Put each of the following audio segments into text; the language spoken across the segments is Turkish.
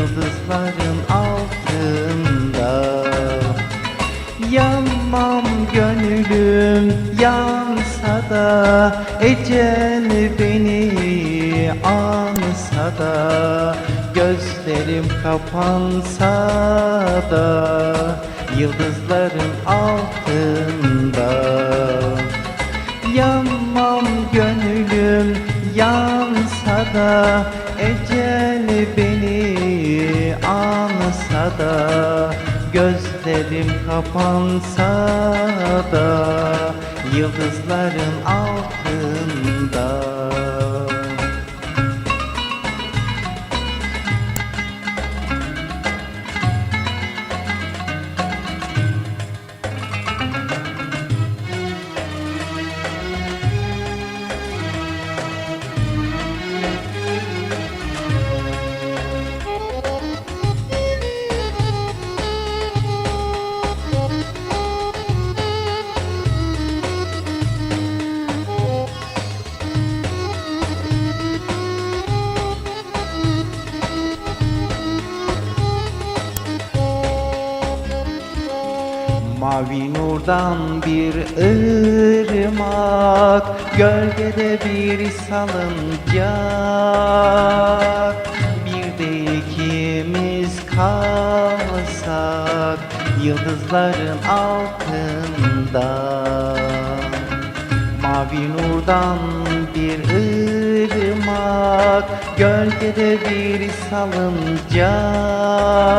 Yıldızların altında. Yanmam gönlüm yansa da Ecel beni ansa da Gözlerim kapansa da Yıldızların altında. Yanmam gönlüm yansa da Ecel beni ansa da Gözlerim kapansa da Yıldızların altında Mavi nurdan bir ırmak Gölgede bir salıncak. Bir de ikimiz kalsak Yıldızların altında. Mavi nurdan bir ırmak Gölgede bir salıncak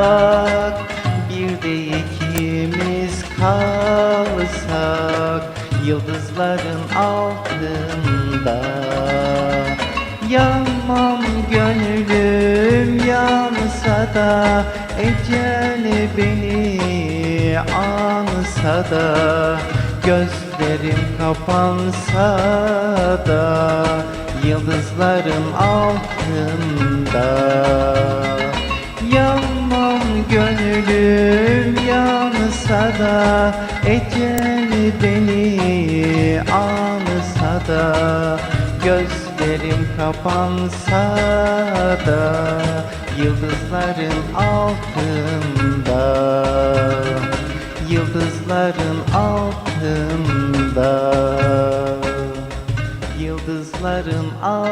Yıldızların altında. Yanmam gönlüm yansa da Ecel beni ansa da Gözlerim kapansa da Yıldızların altında. Yanmam gönlüm yansa da Ecel ağlasa da Gözlerim kapansa da Yıldızların altında Yıldızların altında Yıldızların altında.